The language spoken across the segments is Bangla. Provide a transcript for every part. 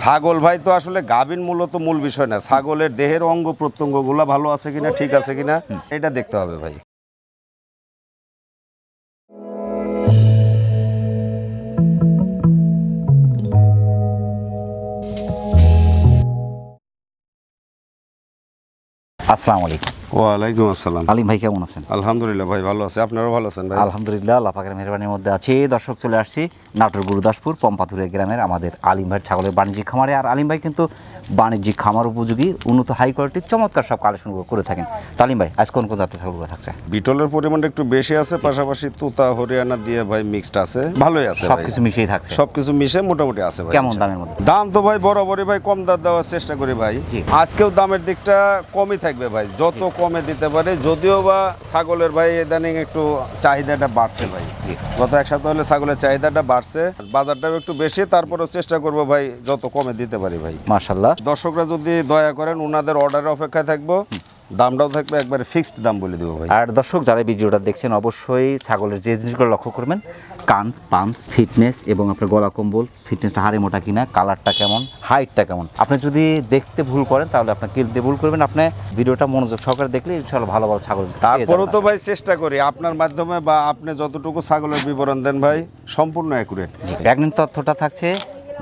ছাগল ভাই তো আসলে গাভীন মূলত মূল বিষয় না। ছাগলের দেহের অঙ্গ প্রত্যঙ্গগুলো ভালো আছে কিনা, ঠিক আছে কিনা, এটা দেখতে হবে ভাই। আসসালামু আলাইকুম। ওয়ালাইকুম আসসালাম। আলিম ভাই কেমন আছেন? আলহামদুলিল্লাহ ভাই ভালো আছে। আপনারাও ভালো আছেন ভাই? আলহামদুলিল্লাহ আল্লাহ পাকের মেহরবানির মধ্যে আছি। দর্শক চলে আসছি নাটোর গুরুদাসপুর পম্পাথুরে গ্রামের আমাদের আলিম ছাগলের বাণিজ্যিক খামারে। আর আলিম ভাই কিন্তু বাণিজ্যিক খামার উপযোগী উন্নত হাই কোয়ালিটির চমৎকার সব কালেকশনগুলো করে থাকেন। তো আলিম ভাই আজ কোন কোন জাতের ছাগলগুলো থাকছে? বিটলের পরিমাণটা একটু বেশি আছে পাশাপাশি তুতা হরিয়ানা দিয়ে ভাই মিক্সড আছে। ভালোই আছে সব ভাই মিশিয়ে থাকছে। সবকিছু মিশে মোটামুটি আছে ভাই। কেমন দামের মধ্যে? দাম তো ভাই বরাবরই ভাই কম দাম দেওয়ার চেষ্টা করি ভাই। আজকেও দামের দিকটা কমই থাকবে ভাই। যত কমে দিতে পারি যদিও বা ছাগলের ভাই ইদানিং একটু চাহিদাটা বাড়ছে ভাই। গত এক সপ্তাহ হলে ছাগলের চাহিদাটা বাড়ছে বাজারটাও একটু বেশি তারপরেও চেষ্টা করব ভাই যত কমে দিতে পারি ভাই। মার্শাল্লাহ দর্শকরা যদি দয়া করেন ওনাদের অর্ডারের অপেক্ষায় থাকব। দামটাও থাকবে একবারে ফিক্সড দাম বলে দেবো ভাই। আর দর্শক যারা ভিডিওটা দেখছেন অবশ্যই ছাগলের যে জিনিসগুলো লক্ষ্য করবেন কান পাঞ্চ ফিটনেস এবং আপনার গলা কম্বল ফিটনেসটা হাড়ে মোটা কিনা কালারটা কেমন হাইটটা কেমন। আপনি যদি দেখতে ভুল করেন তাহলে আপনার কিনতে ভুল করবেন। আপনি ভিডিওটা মনোযোগ সহকারে দেখলে ইনশাআল্লাহ ভালো ভালো ছাগল তারপরেও তো ভাই চেষ্টা করি আপনার মাধ্যমে বা আপনি যতটুকু ছাগলের বিবরণ দেন ভাই সম্পূর্ণ অ্যাকুরেট প্রেগনেন্ট তথ্যটা থাকছে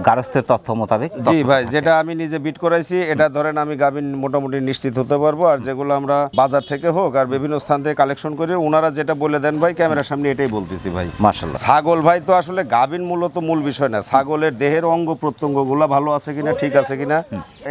গারস্থের তথ্য মোতাবেক জি ভাই যেটা আমি নিজে বিট করাইছি এটা ধরেন আমি গাভিন মোটামুটি নিশ্চিত হতে পারব। আর যেগুলো আমরা বাজার থেকে হোক আর বিভিন্ন স্থান থেকে কালেকশন করি ওনারা যেটা বলে দেন ভাই ক্যামেরার সামনে এটাই বলতেছি ভাই। মার্শাল্লাহ ছাগল ভাই তো আসলে গাভিন মূলত মূল বিষয় না ছাগলের দেহের অঙ্গ প্রত্যঙ্গগুলো ভালো আছে কিনা ঠিক আছে কিনা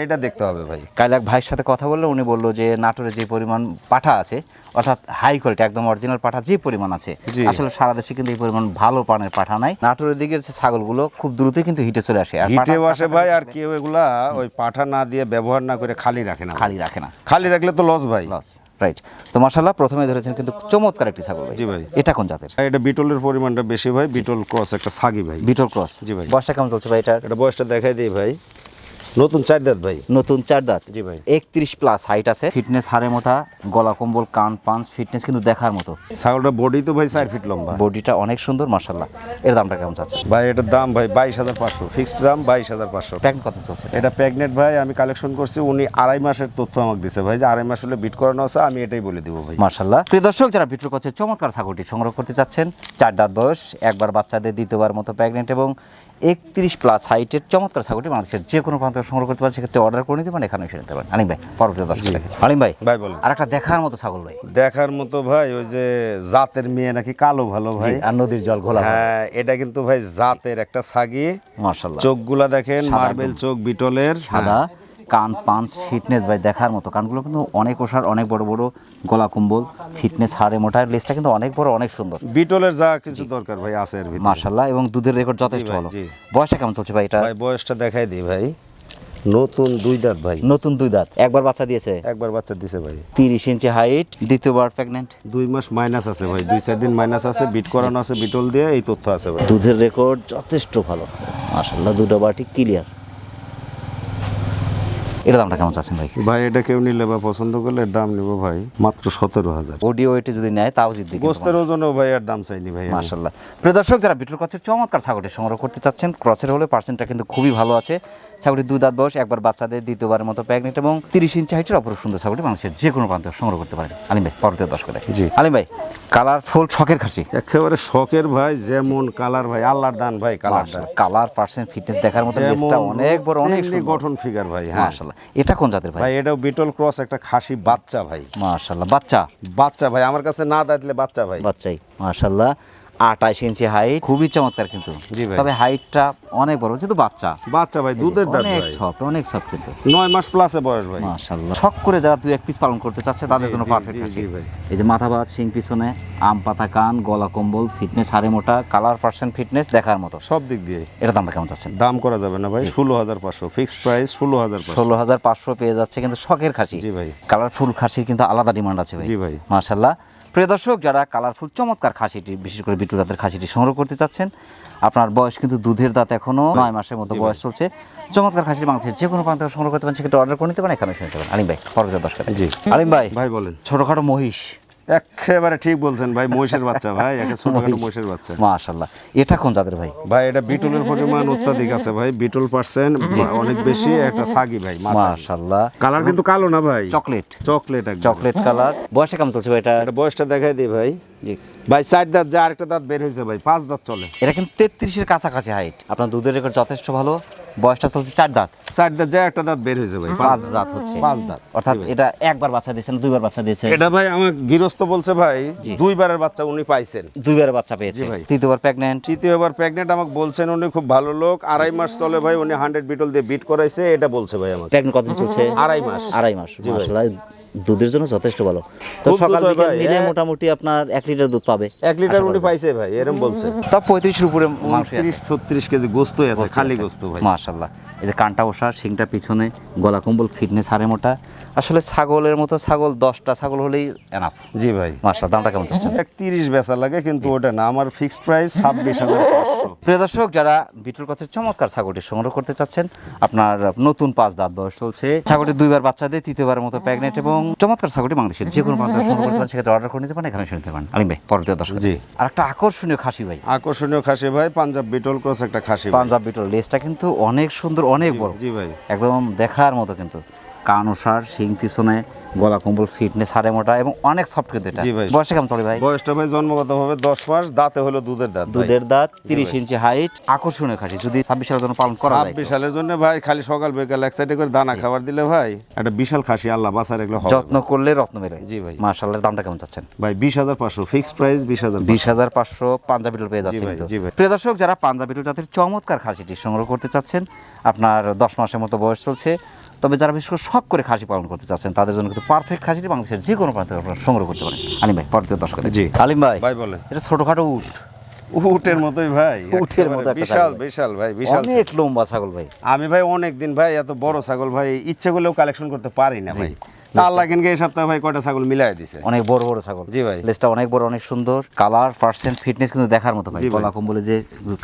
এটা দেখতে হবে ভাই। কাল এক ভাইয়ের সাথে কথা বললে উনি বলল যে নাটোরে যে পরিমাণ পাঠা আছে অর্থাৎ হাই কোয়ালিটি একদম অরিজিনাল পাঠা যে পরিমাণ আছে আসলে সারা দেশে কিন্তু এই পরিমাণ ভালো পানের পাঠা নাই। নাটোরের দিকের ছাগলগুলো খুব দ্রুতই কিন্তু হিটে চলে আসে। আর হিটেও পাঠা- আসে ভাই আর কেউ এগুলা ওই পাঠা না দিয়ে ব্যবহার না করে খালি রাখে না খালি রাখে না। খালি রাখলে তো লস ভাই। লস রাইট তো মাশাল্লাহ প্রথমে ধরেছেন কিন্তু চমৎকার একটি ছাগল ভাই। জি ভাই। এটা কোন জাতের? এটা বিটলের পরিমাণটা বেশি ভাই বিটল ক্রস একটা সাগি ভাই। Beetle cross. জি ভাই। বয়সটা কেমন চলছে ভাই এটা এটা বয়সটা দেখাই দিই ভাই। নতুন চার দাঁত ভাই? নতুন চার দাঁত। জি ভাই। একত্রিশ প্লাস হাইট আছে। ফিটনেস হারে মোটা গলা কম্বল কান পাঞ্চ ফিটনেস কিন্তু দেখার মতো। ছাগলটা বডি তো ভাই চার ফিট লম্বা। বডিটা অনেক সুন্দর মার্শাল্লাহ এর দামটা কেমন চাচ্ছে ভাই এটার দাম ভাই বাইশ হাজার পাঁচশো। ফিক্সড দাম বাইশ হাজার পাঁচশো। প্যাকেট কত চলছে? এটা প্রেগনেন্ট ভাই আমি কালেকশন করছি উনি আড়াই মাসের তথ্য আমাকে দিছে। ভাই যে আড়াই মাস হলে বিট করানো আছে আমি এটাই বলে দিব ভাই। মার্শাল্লাহ প্রিয় দর্শক যারা বিট্রু কচ্ছে চমৎকার ছাগলটি সংগ্রহ করতে চাচ্ছেন চার দাঁত বয়স একবার বাচ্চাদের দ্বিতীয়বার মতো প্রেগনেন্ট এবং একত্রিশ প্লাস হাইটের চমৎকার ছাগলটি বাংলাদেশের যে কোনো প্রান্ত সংগ্রহ করতে পারেন সেক্ষেত্রে অর্ডার করে নিতে পারেন এখানে এসে নিতে পারেন। আলিম ভাই পরবর্তী দর্শক দেখেন। আলিম ভাই ভাই বলুন। আর একটা দেখার মতো ছাগল ভাই। দেখার মতো ভাই ওই যে জাতের মেয়ে নাকি কালো ভালো ভাই? আর নদীর জল ঘোলা হ্যাঁ এটা কিন্তু ভাই জাতের একটা ছাগি। মার্শাল্লাহ চোখগুলা দেখেন মার্বেল চোখ বিটলের সাদা। কান পাঞ্চ ফিটনেস ভাই দেখার মতো। কানগুলো কিন্তু অনেক ওষার অনেক বড় বড় গলা কম্বল ফিটনেস হাড়ে মোটা লেজটা কিন্তু অনেক বড় অনেক সুন্দর। বিটলের যা কিছু দরকার ভাই আছে এর ভিতরে। মার্শাল্লাহ এবং দুধের রেকর্ড যথেষ্ট ভালো। বয়সটা কেমন চলছে ভাই এটা? ভাই বয়সটা দেখাই দিই ভাই। নতুন দুই দাঁত ভাই। নতুন দুই দাঁত। একবার বাচ্চা দিয়েছে? একবার বাচ্চা দিয়েছে ভাই। তিরিশ ইঞ্চি হাইট দ্বিতীয়বার প্রেগনেন্ট দুই মাস মাইনাস আছে ভাই দুই চার দিন মাইনাস আছে বিট করানো আছে বিটল দিয়ে এই তথ্য আছে ভাই। দুধের রেকর্ড যথেষ্ট ভালো। মার্শাল্লাহ দুটো বাটি ক্লিয়ার এটা দামটা কেমন চাচ্ছেন ভাই? ভাই এটা কেউ নিলে বা পছন্দ করলে এর দাম নেব ভাই মাত্র সতেরো হাজার। বডি ওয়েটে যদি নেয় তাও জিতবে গোস্তের ওজনও ভাই আর দাম চাইনি ভাই। মার্শাল্লাহ প্রিয় দর্শক যারা বিটুল কচের চমৎকার ছাগলটি সংগ্রহ করতে চাচ্ছেন ক্রসের হলে পার্সেন্টটা কিন্তু খুবই ভালো আছে। ছাগলটি দুই দাঁত বয়স একবার বাচ্চাদের দ্বিতীয়বারের মতো প্রেগনেন্ট এবং তিরিশ ইঞ্চি হাইটের অপর সুন্দর ছাগলটি মানুষের যে কোনো প্রান্তে সংগ্রহ করতে পারেন। আলিম ভাই পরবর্তী দর্শক দেখেন। জি। আলিম ভাই কালারফুল শখের খাসি? একেবারে শখের ভাই যেমন কালার ভাই আল্লাহর দান ভাই কালার কালার পার্সেন্ট ফিটনেস দেখার মতো অনেক বড় অনেক গঠন ফিগার ভাই হ্যাঁ। এটা কোন জাতের ভাই? ভাই এটাও বিটল ক্রস একটা খাসি বাচ্চা ভাই। মাশাআল্লাহ বাচ্চা? বাচ্চা ভাই আমার কাছে না দাঁতলে বাচ্চা ভাই। বাচ্চাই মাশাল্লাহ আঠাশ ইঞ্চি হাইট খুবই চমৎকার কিন্তু। জি ভাই। তবে হাইটটা অনেক বড় যেহেতু বাচ্চা। বাচ্চা ভাই দুধের দাঁত অনেক সফট অনেক সফট কিন্তু। নয় মাস প্লাসে বয়স ভাই। মাশাল্লাহ শখ করে যারা দুই এক পিস পালন করতে চাচ্ছে তাদের জন্য পারফেক্ট। এই যে মাথা ভাত শিং পিছনে আম পাতা কান গলা কম্বল ফিটনেস হাড়ে মোটা কালার পার্সেন্ট ফিটনেস দেখার মতো। সব দিক দিয়ে। এটা দামটা কেমন চাচ্ছেন? দাম করা যাবে না ভাই ষোলো হাজার পাঁচশো। ফিক্সড প্রাইস ষোলো হাজার ষোলো হাজার পাঁচশো পেয়ে যাচ্ছে কিন্তু শখের খাসি। জি ভাই। কালারফুল খাসির কিন্তু আলাদা ডিমান্ড আছে ভাই। জি ভাই। মাশাল্লাহ প্রিয় দর্শক যারা কালারফুল চমৎকার খাসিটি বিশেষ করে বিটুল দাঁতের খাসিটি সংগ্রহ করতে চাচ্ছেন আপনার বয়স কিন্তু দুধের দাঁত এখনও নয় মাসের মতো বয়স চলছে। চমৎকার খাসির মাংসের যে কোনো প্রান্ত সংগ্রহ করতে পারেন সেক্ষেত্রে অর্ডার করে নিতে পারেন এখানে শুনতে পারেন। আলিম ভাই পরবর্তী দর্শক। জি। আলিম ভাই ভাই বলেন। ছোটোখাটো মহিষ একেবারে ঠিক বলছেন ভাই মহিষের বাচ্চা ভাই একটা ছোটখাটো মহিষের বাচ্চা। মাশাল্লাহ এটা কোন জাতের ভাই? ভাই এটা বিটলের পরিমাণ অত্যাধিক আছে ভাই বিটল পার্সেন্ট অনেক বেশি একটা সাগি ভাই মাশাল্লাহ কালার কিন্তু কালো না ভাই? চকলেট। Chocolate chocolate colour. বয়সে কেমন চলছে ভাই এটা? এটা বয়সটা দেখাই দিই ভাই। ভাই চার দাঁত যা আরেকটা দাঁত বের হয়েছে ভাই পাঁচ দাঁত চলে। এটা কিন্তু তেত্রিশের কাছাকাছি হাইট আপনার দুধের রেকর্ড যথেষ্ট ভালো বয়সটা চলছে চার দাঁত। চার দাঁত যা একটা দাঁত বের হয়েছে ভাই পাঁচ দাঁত হচ্ছে। পাঁচ দাঁত অর্থাৎ এটা একবার বাচ্চা দিয়েছেন দুইবার বাচ্চা এটা ভাই আমার গৃহস্থ বলছে ভাই। দুইবারের বাচ্চা উনি পাইছেন। দুইবার বাচ্চা পেয়েছে। ভাই। তৃতীয়বার প্রেগনেন্ট তৃতীয়বার প্রেগনেন্ট আমাকে বলছেন উনি খুব ভালো লোক আড়াই মাস চলে ভাই উনি হান্ড্রেড বিটল দিয়ে বিট করাইছে এটা বলছে ভাই আমাকে। কতদিন চলছে? আড়াই মাস। আড়াই মাস দুধের জন্য যথেষ্ট ভালো। তো সকাল বিকেল মিলে মোটামুটি আপনার এক লিটার দুধ পাবে এক লিটার উনি পাইছে ভাই এরকম বলছে। তা পঁয়ত্রিশের উপরে মাংস তিরিশ ছত্রিশ কেজি গোস্ত আছে খালি গোস্ত ভাই। মাশাল্লাহ এই যে কানটা ওষা শিংটা পিছনে গলা কম্বল ফিটনেস হারে মোটা। আসলে ছাগলের মতো ছাগল দশটা ছাগল হলেই এনাফ জি ভাই। মাশাল দামটা কেমন চাচ্ছেন? এক তিরিশ বেচা লাগে কিন্তু ওটা না। আমার ফিক্সড প্রাইস ছাব্বিশ হাজার প্রিয় দর্শক যারা বিটুল কথের চমৎকার ছাগলটি সংগ্রহ করতে চাচ্ছেন আপনার নতুন পাঁচ দাঁত বয়স চলছে। ছাগলটি দুইবার বাচ্চা দিয়ে তৃতীয়বারের মতো প্রেগনেন্ট এবং চমৎকার ছাগলটি বাংলাদেশের যে কোনো প্রান্তে সংগ্রহ করতে পারেন সেক্ষেত্রে অর্ডার করে নিতে পারেন এখানে শুনতে পারেন। আলিম ভাই পরবর্তী দর্শক। জি। আর একটা আকর্ষণীয় খাসি ভাই। আকর্ষণীয় খাসি ভাই পাঞ্জাব বিটল ক্রস একটা খাসি পাঞ্জাব বিটল লেজটা কিন্তু অনেক সুন্দর অনেক বড়। জি ভাই। একদম দেখার মতো কিন্তু। কান ওষার শিং পিছনে গলা কম্বল ফিটনেস হারে মোটা এবং অনেক সফট কিন্তু এটা। বয়সে কেমন চলে ভাই? বয়সটা ভাই জন্মগত ভাবে দশ মাস দাঁতে হলো দুধের দাঁত দুধের দাঁত তিরিশ ইঞ্চি হাইট আকর্ষণীয় খাসি যদি ছাব্বিশ সালের জন্য পালন করা ছাব্বিশ সালের জন্য ভাই খালি সকাল বিকাল এক সাইডে করে দানা খাবার দিলে ভাই একটা বিশাল খাসি আল্লাহ বাসার এগুলো যত্ন করলে রত্ন মেলে। জি ভাই। মার্শালের দামটা কেমন চাচ্ছেন? ভাই বিশ হাজার পাঁচশো ফিক্সড প্রাইস বিশ হাজার বিশ হাজার পাঁচশো পাঞ্জাবি পেয়ে যাচ্ছে জি ভাই। প্রিয় দর্শক যারা পাঞ্জাবি জাতের চমৎকার খাসিটি সংগ্রহ করতে চাচ্ছেন আপনার দশ মাসের মতো বয়স চলছে। তবে যারা বিশেষ করে শখ করে খাসি পালন করতে চাচ্ছেন তাদের জন্য কিন্তু পারফেক্ট খাসিটি বাংলাদেশের যে কোনো প্রান্ত আপনারা সংগ্রহ করতে পারেন। আলিম ভাই পরবর্তী দর্শক জি। আলিম ভাই ভাই বলে এটা ছোটোখাটো উঠ উটের মতোই ভাই উটের মতো বিশাল বিশাল ভাই বিশাল অনেক লম্বা ছাগল ভাই। আমি ভাই অনেক দিন ভাই এত বড় ছাগল ভাই ইচ্ছে করলেও কালেকশন করতে পারি না ভাই। আল্লাহ কিন্তু এই সপ্তাহে ভাই কয়টা ছাগল মিলাই দিছে? অনেক বড় বড় ছাগল। জি ভাই। লেজটা অনেক বড় অনেক সুন্দর। কালার পার্সেন্ট ফিটনেস কিন্তু দেখার মতো ভাই। গলা কম্বলে যে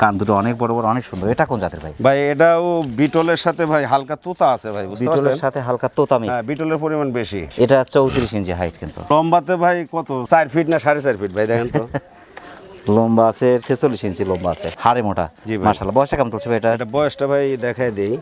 কান দুটো অনেক বড় বড় অনেক সুন্দর। এটা কোন জাতের ভাই? ভাই এটাও বিটলের সাথে ভাই হালকা তোতা আছে ভাই বিটলের সাথে হালকা তোতা মিক্স হ্যাঁ বিটলের পরিমাণ বেশি। এটা চৌত্রিশ ইঞ্চি হাইট কিন্তু। লম্বাতে ভাই কত? চার ফিট না সাড়ে চার ফিট ভাই দেখেন তো। লম্বা আছে ছেচল্লিশ ইঞ্চি লম্বা আছে। হাড়ে মোটা। মাশাল্লাহ বয়সটা কেমন চলছে ভাই এটা বয়সটা ভাই দেখাই দেই।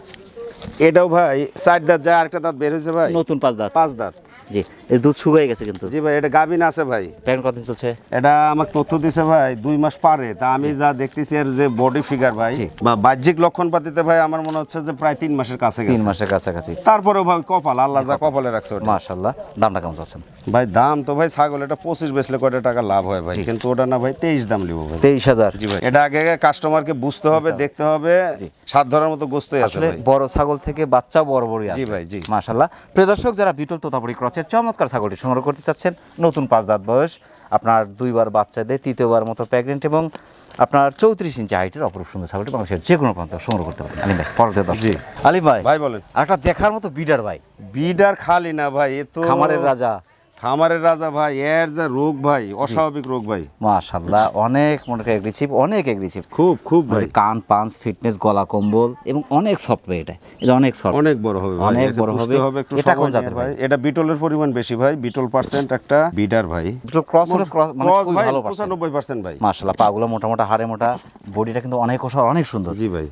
এটাও ভাই চার দাঁত যায় আরেকটা দাঁত বের হয়েছে ভাই। নতুন পাঁচ দাঁত। পাঁচ দাঁত। জি এই দুধ শুকিয়ে গেছে কিন্তু। জি ভাই এটা গাবিন আছে ভাই। প্যান্ট কতদিন চলছে? এটা আমাকে তথ্য দিছে ভাই দুই মাস পারে। তা আমি যা দেখতেছি এর যে বডি ফিগার ভাই বা বাহ্যিক লক্ষণ পাতিতে ভাই আমার মনে হচ্ছে যে প্রায় তিন মাসের কাছে তিন মাসের কাছাকাছি। তারপরেও ভাই কপাল আল্লাহ যা কপালে। রাখছে মাশাল্লাহ দামটা কেমন চাচ্ছেন? ভাই দাম তো ভাই ছাগল এটা পঁচিশ বেচলে কয়টা টাকা লাভ হয় ভাই? কিন্তু ওটা না ভাই তেইশ দাম লিবো ভাই। তেইশ হাজার। জি ভাই এটা আগে কাস্টমারকে বুঝতে হবে দেখতে হবে সাত ধরার মতো গোস্তই আসলে বড় ছাগল থেকে বাচ্চা বড় বড়ই জি ভাই, জি। মাশাল্লাহ প্রিয় দর্শক যারা বিটল তোতাপুরি ক্রচের চমৎকার ছাগলটি সংগ্রহ করতে চাচ্ছেন। নতুন পাঁচ দাঁত বয়স আপনার দুইবার বাচ্চা দেয় তৃতীয়বার মতো প্রেগনেন্ট এবং আপনার চৌত্রিশ ইঞ্চি হাইটের অপরূপ সুন্দর ছাগলটি বাংলাদেশের যে কোনো প্রান্ত সংগ্রহ করতে পারেন। আলিম ভাই পরবর্তী জি। আলিম ভাই ভাই বলেন। একটা দেখার মতো বিডার ভাই। বিডার খালি না ভাই এ তো খামারের রাজা। খামারের রাজা ভাই এর যা রোগ ভাই অস্বাভাবিক রোগ ভাই। মাশাল্লাহ অনেক মনে করি এগ্রেসিভ অনেক এগ্রেসিভ খুব খুব ভাই। কান পাঞ্চ ফিটনেস গলা কম্বল এবং অনেক সফট ভাই এটা এটা অনেক সফট অনেক বড় হবে ভাই। অনেক বড় বুঝতে হবে। একটু এটা কোন জাতের ভাই? এটা বিটলের পরিমাণ বেশি ভাই বিটল পার্সেন্ট একটা বিডার ভাই। বিটল ক্রস হলে ক্রস মানে ভাই ভালো পার্সেন্ট পঁচানব্বই পার্সেন্ট ভাই। মাশাল্লাহ পাগুলো মোটা মোটা হাড়ে মোটা বডিটা কিন্তু অনেক ওষা অনেক সুন্দর। জি ভাই।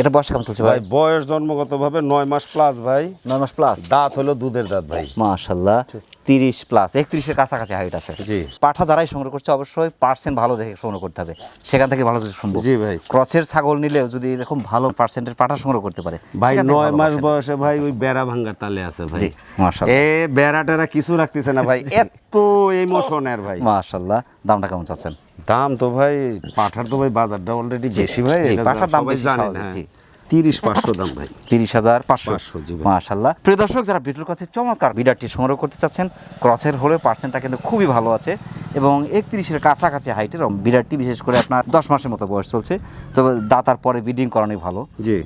এটা বয়স কেমন চলছে ভাই? বয়স জন্মগত ভাবে নয় মাস প্লাস ভাই। নয় মাস প্লাস দাঁত হলো দুধের দাঁত ভাই। মাশাল্লাহ তিরিশ প্লাস একত্রিশের কাছাকাছি হাইট আছে। জি। পাঠা যারাই সংগ্রহ করছে অবশ্যই পার্সেন্ট ভালো দেখে সংগ্রহ করতে হবে। সেখান থেকে ভালো কিছু শুনব। জি ভাই। ক্রচের ছাগল নিলেও যদি এরকম ভালো পার্সেন্টের পাঠা সংগ্রহ করতে পারে ভাই নয় মাস বয়সে ভাই ওই বেড়া ভাঙ্গার তালে আছে ভাই। এ বেড়া টেরা কিছু রাখতেছে না ভাই এত ইমোশনের ভাই। মাশাল্লাহ দামটা কেমন চাচ্ছেন? দাম তো ভাই পাঠার তো ভাই বাজারটা অলরেডি বেশি ভাই পাঠার দাম বেশি জানেন হ্যাঁ। জি। তিরিশ পাঁচশো দাম ভাই। তিরিশ হাজার পাঁচশো। 500 জি ভাই। মাশাল্লাহ প্রিয় দর্শক যারা বিটুল কাছে চমৎকার বিডারটি সংগ্রহ করতে চাচ্ছেন ক্রসের হলে পার্সেন্টটা কিন্তু খুবই ভালো আছে এবং একত্রিশের কাছাকাছি হাইটের বিরাটটি বিশেষ করে আপনার দশ মাসের মতো বয়স চলছে। তবে দাতার পরে বিডিং করানোই ভালো।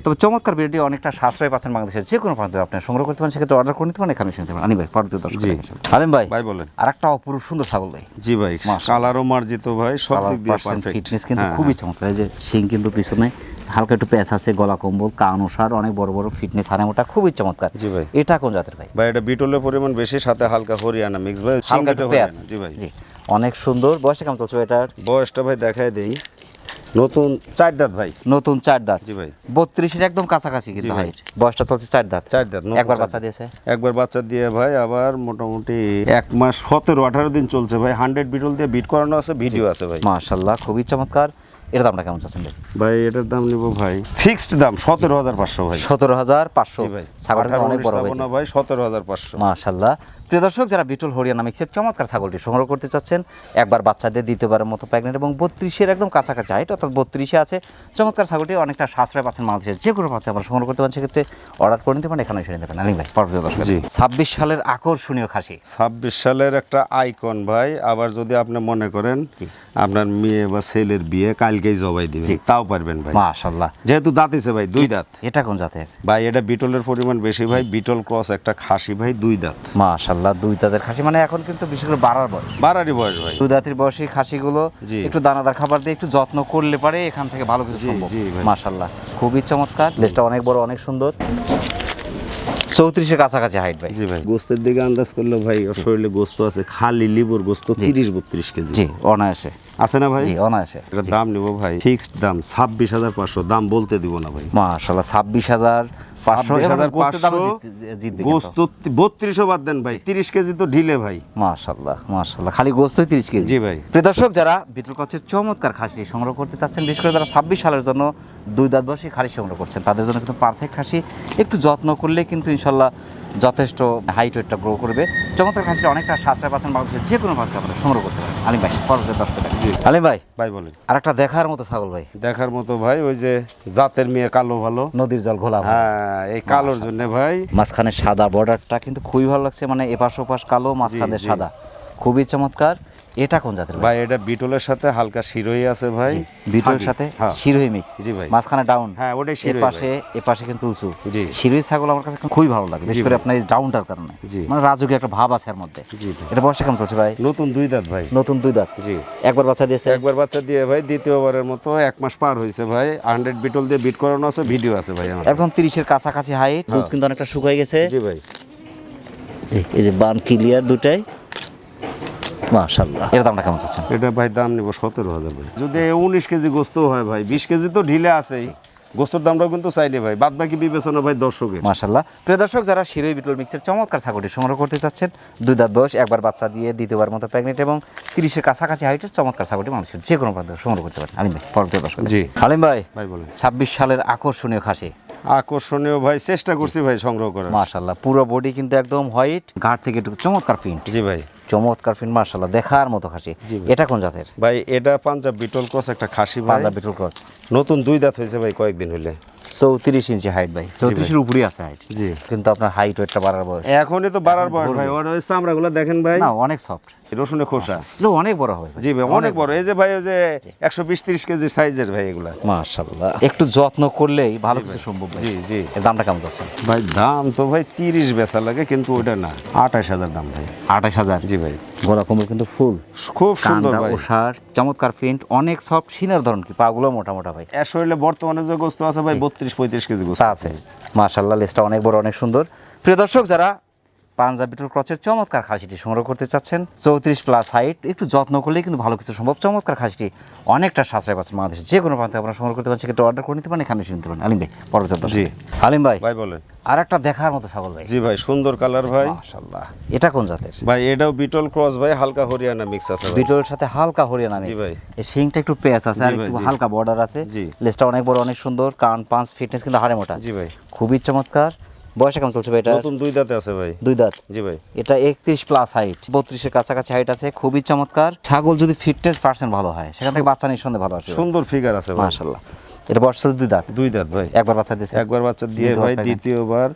তবে চমৎকার বিডারটি অনেকটা সাশ্রয় পাচ্ছেন বাংলাদেশের যে কোনো প্রান্তে। আপনি সংগ্রহ করতে পারেন সেক্ষেত্রে অর্ডার করে নিতে পারেন এখানে শুনতে পারেন। আনি ভাই পরবর্তী দর্শক। আলিম ভাই ভাই বলেন। আর একটা অপরূপ সুন্দর ছাগল ভাই। জি ভাই। কালারও মার্জিত ভাই সব দিক দিয়ে ফিটনেস কিন্তু খুবই চমৎকার। এই যে শিং কিন্তু পিছনে হালকা একটু প্যাচ আছে গলা কম্বল কান ওষার অনেক বড় বড় ফিটনেস হারামোটা খুবই চমৎকার। জি ভাই। এটা কোন জাতের ভাই? ভাই এটা বিটলের পরিমাণ বেশি সাথে হালকা হরিয়ানা মিক্স ভাই হালকা একটু প্যাচ। জি ভাই। জি অনেক সুন্দর। বয়সটা কেমন চলছে এটার? বয়সটা ভাই দেখায় দেই। নতুন চার দাঁত ভাই। নতুন চার দাঁত। জি ভাই। বত্রিশের একদম কাছাকাছি কিন্তু ভাই। বয়সটা চলছে চার দাঁত। চার দাঁত একবার বাচ্চা দিয়েছে? একবার বাচ্চা দিয়ে ভাই আবার মোটামুটি এক মাস সতেরো আঠারো দিন চলছে ভাই। হান্ড্রেড বিটল দিয়ে বিট করানো আছে ভিডিও আছে ভাই। মাশাল্লাহ খুবই চমৎকার। এর দামটা কেমন চাচ্ছেন ভাই? ভাই এটার দাম নিব ভাই। ফিক্সড দাম সতেরো হাজার পাঁচশো ভাই। সতেরো হাজার পাঁচশো। ভাই। ছাগলটা অনেক বড় ভাই সতেরো হাজার পাঁচশো। মাশাল্লাহ। প্রিয় দর্শক যারা বিটুল হরিয়ানা মিক্সের চমৎকার ছাগলটি সংগ্রহ করতে চাচ্ছেন একবার বাচ্চাদের দ্বিতীয়বারের মতো প্রেগনেন্ট এবং বত্রিশের একদম কাছাকাছি হাইট অর্থাৎ বত্রিশে আছে। চমৎকার ছাগলটি অনেকটা সাশ্রয় পাচ্ছেন মানুষের যে কোনো প্রার্থী আপনারা সংগ্রহ করতে পারেন সেক্ষেত্রে অর্ডার করে নিতে পারেন এখানে নিতে পারেন। আলিম ভাই পরবর্তী দর্শক। ছাব্বিশ সালের আকর্ষণীয় খাসি। ছাব্বিশ সালের একটা আইকন ভাই। আবার যদি আপনি মনে করেন আপনার মেয়ে বা ছেলের বিয়ে কালকেই জবাই দিবেন। তাও পারবেন ভাই। মাশাল্লাহ যেহেতু দাঁতিছে ভাই দুই দাঁত। এটা কোন জাতের? ভাই এটা বিটলের পরিমাণ বেশি ভাই। বিটল ক্রস একটা খাসি ভাই দুই দাঁত। মাশাল্লাহ দুই দাঁতের খাসি। মানে এখন কিন্তু বিশেষ করে বাড়ার বয়স। বাড়ারই বয়স ভাই। দুই দাঁতের বয়সী খাসিগুলো। একটু দানাদার খাবার দিয়ে একটু যত্ন করলে পারে এখান থেকে ভালো কিছু সম্ভব। মাশাল্লাহ খুবই চমৎকার। লেজটা অনেক বড় অনেক সুন্দর। চৌত্রিশের কাছাকাছি হাইট ভাই। জি ভাই গোস্তের দিকে আন্দাজ করলে ভাই ওর শরীরে গোস্ত আছে খালি লিবর গোস্ত তিরিশ বত্রিশ কেজি। জি অনায়াসে। আছে না ভাই? জি অনায়াসে। এটার দাম নিব ভাই ফিক্সড দাম ছাব্বিশ হাজার পাঁচশো দাম বলতে দিব না ভাই। মাশাল্লাহ ছাব্বিশ হাজার পাঁচশো ছাব্বিশ হাজার পাঁচশো গোস্ত বত্রিশও বাদ দেন ভাই তিরিশ কেজি তো ঢিলে ভাই। মাশাল্লাহ মাশাল্লাহ খালি গোস্তই তিরিশ কেজি। জি ভাই। প্রিয় দর্শক যারা বিটুল কচের চমৎকার খাসি সংগ্রহ করতে চাচ্ছেন বিশেষ করে যারা ছাব্বিশ সালের জন্য দুই দাঁত বয়সী খাসি সংগ্রহ করছেন তাদের জন্য কিন্তু পারফেক্ট খাসি। একটু যত্ন করলে কিন্তু ইনশাল্লাহ যথেষ্ট হাইট ওয়েটটা গ্রো করবে। চমৎকার খাসিটা অনেকটা সাশ্রয় পাচ্ছেন বাংলাদেশের যে কোনো ভাগে আপনারা সংগ্রহ করতে পারেন। আলিম ভাই পরবর্তী দশ টাকা। জি। আলিম ভাই ভাই বলেন। আর একটা দেখার মতো ছাগল ভাই। দেখার মতো ভাই ওই যে জাতের মেয়ে কালো ভালো। নদীর জল ঘোলা হ্যাঁ এই কালোর জন্য ভাই। মাঝখানে সাদা বর্ডারটা কিন্তু খুবই ভালো লাগছে মানে এপাশ ওপাশ কালো মাঝখানে। সাদা। খুবই চমৎকার। এটা কোন জাতের ভাই এটা বিটলের সাথে হালকা শিরোই আছে ভাই। বিটলের সাথে শিরোই শিরোহী মিক্স জি ভাই। মাঝখানে ডাউন হ্যাঁ, ওটাই এর শিরোহী পাশে এ পাশে কিন্তু উঁচু। জি। শিরোহী ছাগল আমার কাছে খুবই ভালো লাগে বিশেষ করে আপনার এই ডাউনটার কারণে। মানে রাজকীয় একটা ভাব আছে এর মধ্যে। জি। এটা বয়সটা কেমন চলছে ভাই? নতুন দুই দাঁত ভাই। নতুন দুই দাঁত। জি। একবার বাচ্চা দিয়েছে একবার বাচ্চা দিয়ে ভাই দ্বিতীয়বারের মতো এক মাস পার হয়েছে ভাই। হান্ড্রেড বিটল দিয়ে বিট করানো আছে ভিডিও আছে ভাই আমার। একদম তিরিশের কাছাকাছি হাইট দুধ কিন্তু অনেকটা শুকিয়ে গেছে। জি ভাই। এই- এই যে বান ক্লিয়ার দুটাই মাশাল্লাহ এর দামটা কেমন চাচ্ছেন? এটা ভাই দাম নিব সতেরো হাজার ভাই। যদি উনিশ কেজি গোস্ত হয় ভাই বিশ কেজি তো ঢিলে আছেই। গোস্তর দামটাও কিন্তু চাইলে ভাই বাদ বাকি বিবেচনা ভাই দর্শকের। মাশাল্লাহ প্রিয় দর্শক যারা শিরোই বিটল মিক্সের চমৎকার ছাগলটি সংগ্রহ করতে চাচ্ছেন দুই দাঁত বয়স একবার বাচ্চা দিয়ে দ্বিতীয়বার মতো প্রেগনেন্ট এবং তিরিশের কাছাকাছি হাইটের চমৎকার ছাগলটি মানুষের যে কোনো প্রান্ত সংগ্রহ করতে পারেন। আলিম ভাই পরবর্তী দর্শক। জি। আলিম ভাই ভাই বলেন। ছাব্বিশ সালের আকর্ষণীয় খাসি। আকর্ষণীয় ভাই চেষ্টা করছি ভাই সংগ্রহ করার। মাশাল্লাহ পুরো বডি কিন্তু একদম হোয়াইট ঘাট থেকে একটু চমৎকার প্রিন্ট। জি ভাই। চমৎকার ফিন মার্শাল্লাহ দেখার মতো খাসি। এটা কোন জাতের? ভাই এটা পাঞ্জাব বিটল ক্রস একটা খাসি পাঞ্জাব বিটল ক্রস। নতুন দুই দাঁত হয়েছে ভাই কয়েকদিন হলে চৌত্রিশ ইঞ্চি হাইট ভাই। চৌত্রিশের উপরেই আছে হাইট জি। কিন্তু আপনার হাইট ওয়েটটা বাড়ার বয়স। এখনই তো বাড়ার বয়স ভাই। ওর ওই চামড়াগুলো দেখেন ভাই। না অনেক সফট খোসা। এটা অনেক বড় হবে জি ভাই অনেক বড়। এই যে ভাই ওই যে একশো বিশ ত্রিশ কেজি সাইজের ভাই এগুলা। মাশাল্লাহ একটু যত্ন করলেই ভালো কিছু সম্ভব ভাই। জি জি। দামটা কেমন যাচ্ছে? ভাই দাম তো ভাই তিরিশ বেচা লাগে কিন্তু ওটা না আঠাশ হাজার দাম ভাই। আঠাশ হাজার? জি ভাই। গলা কম্বল কিন্তু ফুল। খুব সুন্দর ভাই। ওষার চমৎকার প্রিন্ট অনেক সফট সিনার ধরন কি? পাগুলো মোটা মোটা ভাই। এর শরীরে বর্তমানে যে গোস্ত আছে ভাই বত্রিশ পঁয়ত্রিশ কেজি গোস্ত। আছে। মাশাল্লাহ লেসটা অনেক বড় অনেক সুন্দর। প্রিয় দর্শক যারা পাঞ্জাব বিটল ক্রচের চমৎকার খাসিটি সংগ্রহ করতে চাচ্ছেন চৌত্রিশ প্লাস হাইট একটু যত্ন করলেই কিন্তু ভালো কিছু সম্ভব। চমৎকার খাসিটি অনেকটা সাশ্রয় পাচ্ছেন বাংলাদেশে। যে কোনো প্রান্তে আপনারা সংগ্রহ করতে পারেন সেক্ষেত্রে অর্ডার করে নিতে পারেন এখানে শুনতে পারেন। আলিম ভাই পরবর্তী। জি। আলিম ভাই। ভাই বলেন। আর একটা দেখার মতো ছাগল ভাই। জি ভাই সুন্দর কালার ভাই। মাশাল্লাহ এটা কোন জাতের? ভাই এটাও বিটল ক্রস ভাই হালকা হরিয়ানা মিক্স আছে ভাই। বিটলের সাথে হালকা হরিয়ানা মিক্স জি ভাই। এই শিংটা একটু পেঁয়াজ আছে আর একটু হালকা বর্ডার আছে। লেজটা অনেক বড় অনেক সুন্দর। কান পাঁচ ফিটনেস কিন্তু হাড়ে মোটা। জি ভাই। খুবই চমৎকার। বয়স কেমন চলছে ভাই এটা? নতুন দুই দাঁতে আছে ভাই। দুই দাঁত। জি ভাই। এটা একত্রিশ প্লাস হাইট বত্রিশের কাছাকাছি হাইট আছে। খুবই চমৎকার। ছাগল যদি ফিটনেস পার্সেন্ট ভালো হয় সেখান থেকে বাচ্চা নিঃসন্দেহে ভালো আসবে। সুন্দর ফিগার আছে ভাই। মাশাল্লাহ এটা বর্ষ দুই দাঁত? দুই দাঁত ভাই। একবার বাচ্চা দিয়েছে একবার বাচ্চা দিয়ে ভাই দ্বিতীয়বার।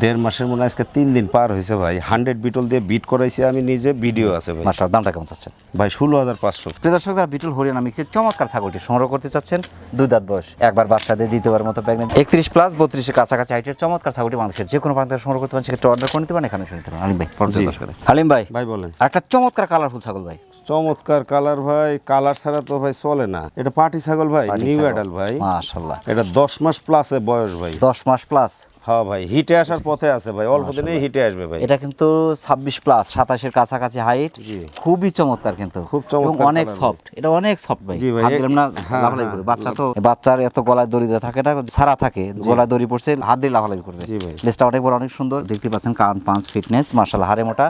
দেড় মাসের মনে আজকে তিন দিন পার হয়েছে ভাই। হান্ড্রেড বিটল দিয়ে বিট করাইছি আমি নিজে ভিডিও আছে ভাই। মাসাল দামটা কেমন চাচ্ছেন? ভাই ষোলো হাজার পাঁচশো। প্রিয় দর্শক যারা বিটুল হরিয়ানা মিক্সের চমৎকার ছাগলটি সংগ্রহ করতে চাচ্ছেন দুই দাঁত বয়স একবার বাচ্চাদের দ্বিতীয়বার মতো প্রেগনেন্ট একত্রিশ প্লাস বত্রিশের কাছাকাছি হাইটের চমৎকার ছাগলটি বাংলাদেশের যে কোনো প্রান্ত সংগ্রহ করতে পারেন সেক্ষেত্রে অর্ডার করে নিতে পারেন এখানে শুনতে পারেন। আলিম ভাই হালিম ভাই ভাই বলেন। একটা চমৎকার কালারফুল ছাগল ভাই। চমৎকার কালার ভাই কালার ছাড়া তো ভাই চলে না। এটা পাটি ছাগল ভাই নিউ অ্যাডাল ভাই। মাশাল্লাহ এটা দশ মাস প্লাসে বয়স ভাই। দশ মাস প্লাস হ্যাঁ ভাই হিটে আসার পথে আছে ভাই অল্প দিনেই হিটে আসবে ভাই। এটা কিন্তু ছাব্বিশ প্লাস সাতাশের কাছাকাছি হাইট খুবই চমৎকার কিন্তু। খুব চমৎকার অনেক সফট এটা অনেক সফট ভাই। জি ভাই, না হ্যাঁ, হ্যাঁ। বাচ্চা তো বাচ্চার এত গলায় দড়ি থাকে না ছাড়া থাকে। গলায় দড়ি পড়ছে হাত দিয়ে লাফালাফি করবে। জি ভাই। লেসটা অনেক বড় অনেক সুন্দর। দেখতে পাচ্ছেন কান পাঁচ ফিটনেস মার্শাল হারে মোটা।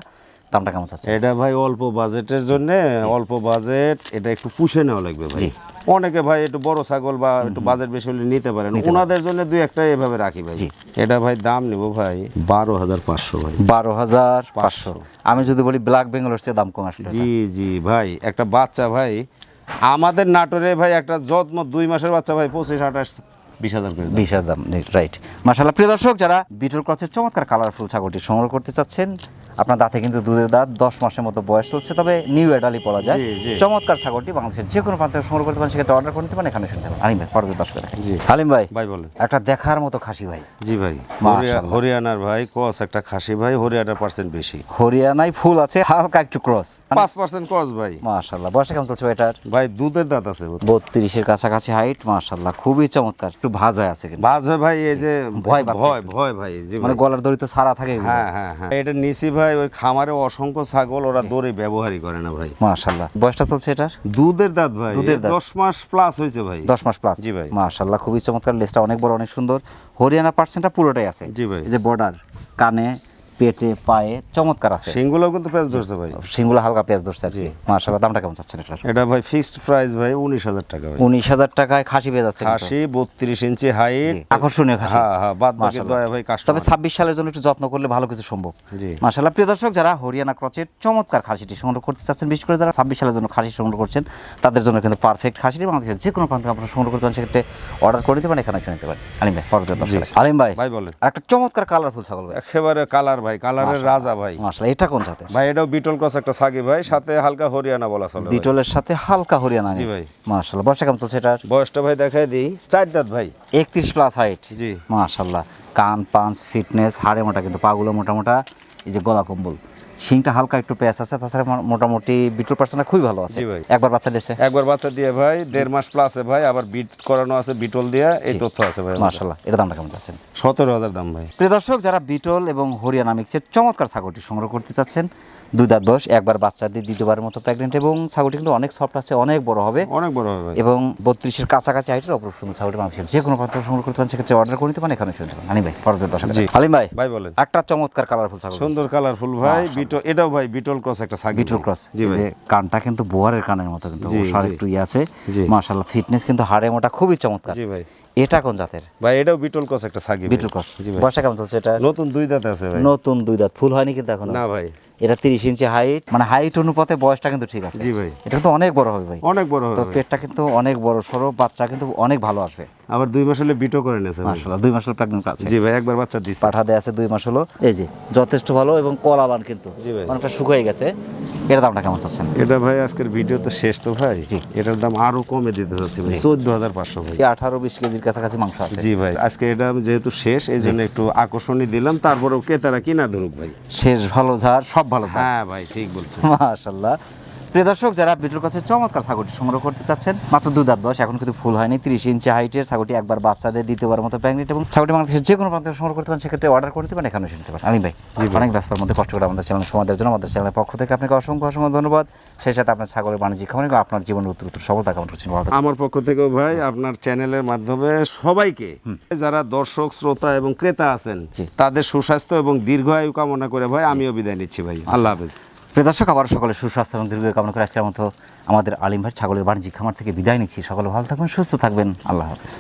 দামটা কেমন আছে এটা ভাই অল্প বাজেটের জন্য অল্প বাজেট এটা একটু পুষে নেওয়া লাগবে ভাই। অনেকে ভাই একটু বড় ছাগল বা একটু বাজেট বেশি হলে নিতে পারেন। ওনাদের জন্য দুই একটা এভাবে রাখি ভাই। এটা ভাই দাম নিব ভাই বারো হাজার পাঁচশো ভাই। বারো হাজার পাঁচশো। আমি যদি বলি ব্ল্যাক বেঙ্গলের চেয়ে দাম কম আসলে জি জি ভাই একটা বাচ্চা ভাই আমাদের নাটোরে ভাই একটা যত্ন দুই মাসের বাচ্চা ভাই পঁচিশ আঠাশ বিশ হাজার করে বিশ হাজার রাইট মাসাল্লাহ প্রিয় দর্শক যারা বিটল ক্রসের চমৎকার কালারফুল ছাগলটি সংগ্রহ করতে চাচ্ছেন আপনার দাঁতে কিন্তু দুধের দাঁত দশ মাসের মতো বয়স চলছে তবে নিউ এডালি পড়া যায়। চমৎকার ছাগলটি বাংলাদেশের যে কোনো প্রান্তে সংগ্রহ করতে পারেন সেক্ষেত্রে অর্ডার করতে পারেন এখানে শুনতে পারেন। হালিম ভাই পরবর্তী দর্শক জি। হালিম ভাই ভাই বলেন। একটা দেখার মতো খাসি ভাই। জি ভাই হরিয়ানার ভাই কস একটা খাসি ভাই হরিয়ানার পার্সেন্ট বেশি। হরিয়ানায় ফুল আছে হালকা একটু ক্রস। পাঁচ পার্সেন্ট কস ভাই। মাশাল্লাহ বয়সটা কেমন চলছে এটার? ভাই দুধের দাঁত আছে বত্রিশের কাছাকাছি হাইট মাশাল্লাহ খুবই চমৎকার। একটু ভাজায় আছে কিন্তু। বাজ হয় ভাই এই যে ভয় ভয় ভয় ভাই মানে গলার দড়ি তো সারা থাকে হ্যাঁ হ্যাঁ হ্যাঁ। এটা নিচি ভাই ওই খামারে অসংখ্য ছাগল ওরা দড়ি ব্যবহারই করে না ভাই। মাশাল্লাহ। বয়সটা চলছে এটার? দুধের দাঁত ভাই দুধের দাঁত। দশ মাস প্লাস হয়েছে ভাই। দশ মাস প্লাস জি ভাই। মাশাল্লাহ খুবই চমৎকার। লেসটা অনেক বড় অনেক সুন্দর। হরিয়ানা পার্সেন্টটা পুরোটাই আছে। জি ভাই। এই যে বর্ডার কানে পেটে পায়ে চমৎকার আছে। সিংগুলো কিন্তু পেঁয়াজ ধরছে ভাই। সিংগুলো হালকা পেঁয়াজ ধরছে আর কি। জি। মাশাল্লাহ দামটা কেমন চাচ্ছেন এটার? এটা ভাই ফিক্সড প্রাইস ভাই উনিশ হাজার টাকা ভাই। উনিশ হাজার টাকায় খাসি পেঁয়াজ আছে খাসি বত্রিশ ইঞ্চি হাইট আকর্ষণীয় খাসি। হ্যাঁ হ্যাঁ বাদ বাকি দয়া ভাই কাস্ট তবে ছাব্বিশ সালের জন্য একটু যত্ন করলে ভালো কিছু সম্ভব। জি। মাশাল্লাহ প্রিয় দর্শক যারা হরিয়ানা ক্রচের চমৎকার খাসিটি সংগ্রহ করতে চাচ্ছেন বিশেষ করে যারা ছাব্বিশ সালের জন্য খাসি সংগ্রহ করছেন তাদের জন্য কিন্তু পারফেক্ট খাসিটি বাংলাদেশের যে কোনো প্রান্ত আপনারা সংগ্রহ করতে পারেন সেক্ষেত্রে অর্ডার করে দিতে পারেন এখানে এসে নিতে পারেন। আলিম ভাই পরবর্তী আলিম ভাই ভাই বলেন। আর একটা চমৎকার কালারফুল ছাগল ভাই। একেবারে কালার ভাই কালারের রাজা ভাই। মাশাল্লাহ এটা কোন জাতের? ভাই এটাও বিটল ক্রস একটা সাগি ভাই সাথে হালকা হরিয়ানা বলা চলে বিটলের সাথে হালকা হরিয়ানা জি ভাই। মাশাল্লাহ বয়সটা কেমন চলছে এটার? বয়সটা ভাই দেখাই দিই চার দাঁত ভাই। একত্রিশ প্লাস হাইট জি। মাশাল্লাহ কান পাঁচ ফিটনেস হাড়ে মোটা কিন্তু পাগুলো মোটা মোটা এই যে গলা কম্বল। শিংটা হালকা একটু পেঁয়াজ আছে তাছাড়া মোটামুটি বিটল পার্সেন্টটা খুবই ভালো আছে। একবার বাচ্চা দিয়েছে। একবার বাচ্চা দিয়ে ভাই দেড় মাস প্লাসে ভাই আবার বিট করানো আছে বিটল দিয়ে এই তথ্য আছে ভাই মাশাল্লাহ এটা দামটা কেমন চাচ্ছেন? সতেরো হাজার দাম ভাই। প্রিয় দর্শক যারা বিটল এবং হরিয়ানা মিক্সের চমৎকার ছাগলটি সংগ্রহ করতে চাচ্ছেন দুই দাঁত বয়স একবার বাচ্চা দিয়ে দ্বিতীয়বারের মতো প্রেগনেন্ট এবং ছাগলটি কিন্তু অনেক সফট আছে অনেক বড় হবে। অনেক বড় হবে এবং বত্রিশের কাছাকাছি হাইটের অপর সুন্দর ছাগলটি বাংলাদেশের যে কোনো প্রান্ত সংগ্রহ করতে পারেন সেক্ষেত্রে অর্ডার করে নিতে পারেন এখানে শুনতে পারেন। হানি ভাই পরবর্তী দর্শক জি। হালিম ভাই ভাই বলেন। একটা চমৎকার কালারফুল ছাগল। সুন্দর কালারফুল ভাই বিটল এটাও ভাই বিটল ক্রস একটা সাগি বিটল ক্রস জি ভাই। কানটা কিন্তু বোয়ারের কানের মতো কিন্তু ওষার একটু ই আছে। মাশাআল্লাহ ফিটনেস কিন্তু হাড়ে মোটা খুবই চমৎকার। জি ভাই। এটা কোন জাতের? ভাই এটাও বিটল ক্রস একটা সাগি বিটল ক্রস। জি ভাই। বর্ষা কেমন চলছে এটা? নতুন দুই দাঁত আছে ভাই। নতুন দুই দাঁত ফুল হয়নি কিন্তু এখন? না ভাই। এটা তিরিশ ইঞ্চি হাইট মানে হাইট অনুপাতে বয়সটা কিন্তু ঠিক আছে। জি ভাই। এটা কিন্তু অনেক বড় হবে ভাই। অনেক বড় হবে তো পেটটা কিন্তু অনেক বড় সরো বাচ্চা কিন্তু অনেক ভালো আসবে। আবার দুই মাস হলে বিটো করে নিয়েছে মাশাআল্লাহ দুই মাস হলো প্রেগনেন্ট আছে। জি ভাই একবার বাচ্চা দিচ্ছে পাঠা দেয়া আছে দুই মাস হলো। এই যে যথেষ্ট ভালো এবং কলাবান কিন্তু। জি ভাই। অনেকটা শুকিয়ে গেছে। এর দামটা কেমন চাচ্ছেন? এটা ভাই আজকের ভিডিও তো শেষ তো ভাই। জি। এটার দাম আরও কমে দিতে হচ্ছে ভাই। চোদ্দ হাজার পাঁচশো ভাই। আঠারো বিশ কেজির কাছাকাছি মাংস আছে। জি ভাই আজকে এটা আমি যেহেতু শেষ এই জন্য একটু আকর্ষণী দিলাম। তারপরেও ক্রেতারা কিনা ধরুক ভাই। শেষ ভালো ঝাড় সব ভালো হ্যাঁ ভাই ঠিক বলছেন। মাশাল্লাহ প্রিয় দর্শক যারা বিটুর কাছে চমৎকার ছাগলটি সংগ্রহ করতে চাচ্ছেন। মাত্র দু দাঁত বয়স এখন কিন্তু ফুল হয়নি। তিরিশ ইঞ্চি হাইটের ছাগলটি একবার বাচ্চাদের দ্বিতীয়বার মতো প্যাংনেট এবং ছাগলটি বাংলাদেশের যে কোনো প্রান্ত থেকে সংগ্রহ করতে পারেন সেক্ষেত্রে অর্ডার করতে পারেন এখানে শুনতে পারেন। আমি ভাই অনেক ব্যস্ততার মধ্যে কষ্ট করে আমাদের চ্যানেল সমাদের জন্য আমাদের চ্যানেলের পক্ষ থেকে আপনাকে অসংখ্য অসংখ্য ধন্যবাদ। সেই সাথে আপনার ছাগলের বাণিজ্যিক খামার এবং আপনার জীবনের উত্তর উত্তর সফলতা কামনা আমার পক্ষ থেকেও ভাই আপনার চ্যানেলের মাধ্যমে সবাইকে যারা দর্শক শ্রোতা এবং ক্রেতা আছেন। তাদের সুস্বাস্থ্য এবং দীর্ঘায়ু কামনা করে ভাই আমিও বিদায় নিচ্ছি ভাই। আল্লাহ হাফেজ। প্রিয় দর্শক আবার সকলে সুস্বাস্থ্য এবং দীর্ঘ কামনা করে আজকের মতো আমাদের আলিম ভাই ছাগলের বাণিজ্যিক খামার থেকে বিদায় নিচ্ছি। সকলে ভালো থাকবেন, সুস্থ থাকবেন। আল্লাহ হাফেজ।